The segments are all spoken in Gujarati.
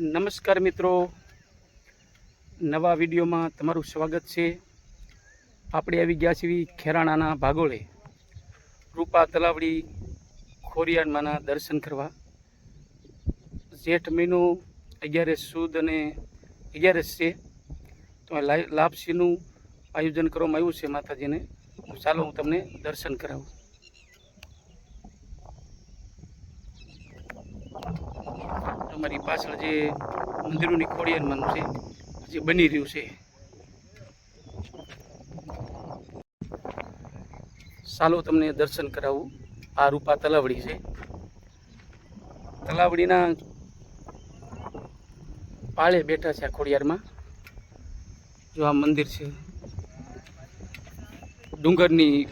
નમસ્કાર મિત્રો. નવા વિડીયોમાં તમારું સ્વાગત છે. આપણે આવી ગયા છીએ ખેરાણાના ભાગોળે. રૂપા તલાવડી ખોરિયારમાંના દર્શન કરવા. જેઠ મહિનો અગિયારસ સુદ અને અગિયારસ છે. તો લાપસીનું આયોજન કરવામાં આવ્યું છે માતાજીને. ચાલો હું તમને દર્શન કરાવું. અમારી પાછળ જે મંદિરોની ખોડિયારમાંનું છે, જે બની રહ્યું છે. ચાલો તમને દર્શન કરાવું. આ રૂપા તલાવડી છે. તલાવડીના પાળે બેઠા છે આ ખોડિયારમાં. જો આ મંદિર છે. ડુંગરની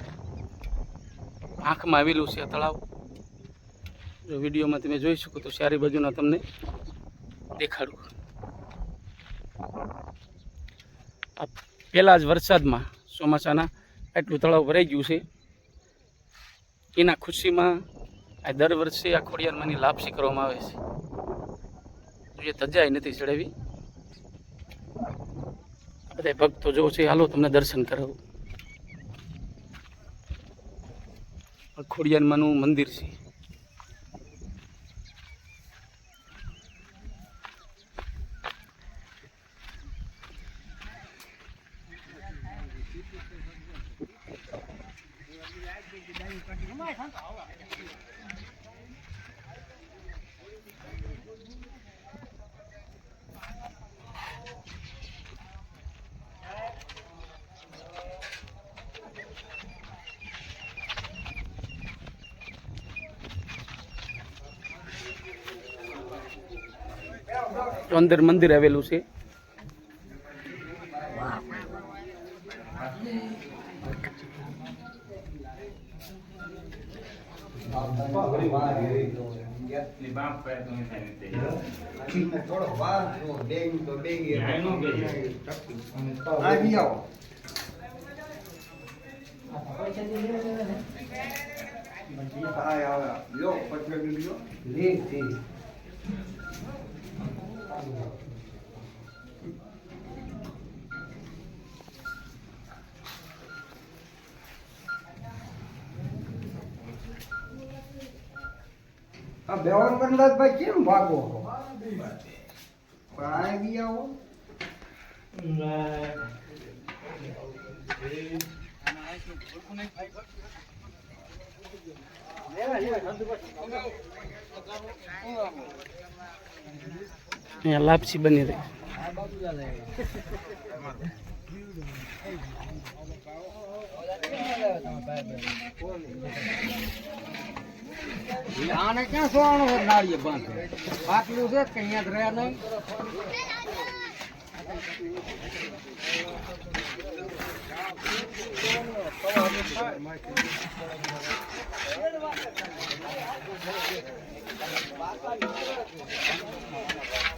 આંખમાં આવેલું છે આ તળાવ. જો વિડીયોમાં તમે જોઈ શકો તો ચારે બાજુના તમને દેખાડું. આ પહેલાં જ વરસાદમાં ચોમાસાના આટલું તળાવ ભરાઈ ગયું છે. એના ખુશીમાં આ દર વર્ષે આ ખોડિયારમાંની લાપસી કરવામાં આવે છે. જે ધજાઈ નથી ચડાવી. બધા ભક્તો જો છે, હાલો તમને દર્શન કરાવું. ખોડિયારમાંનું મંદિર છે. અંદર મંદિર આવેલું છે થોડો વાર જો બેંગ તો બેંગ એ આવી આવો હા આવે લ્યો પછી લ્યો લે લે. આ બેવન કંડલાભાઈ કેમ ભાગો આ બી આવો. લાપસી બની રહી. આને ક્યાં સોવાનું છે નાળીએ બાંધે. પાટલું છે કે રહ્યા નહીં? આ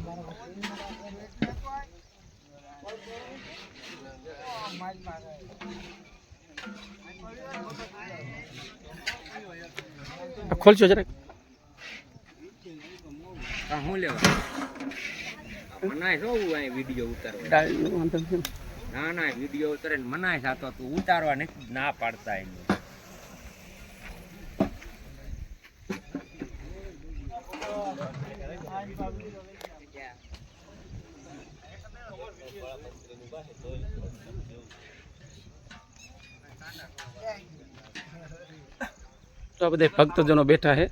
ખોલશો જરાક. હું લેવા? મનાય છો અહીં વીડિયો ઉતારવા. ના ના વીડિયો ઉતારે મનાય છે તો તું ઉતારવા નથી ના પાડતા એમ. તો આ બધા ભક્તજનો બેઠા છે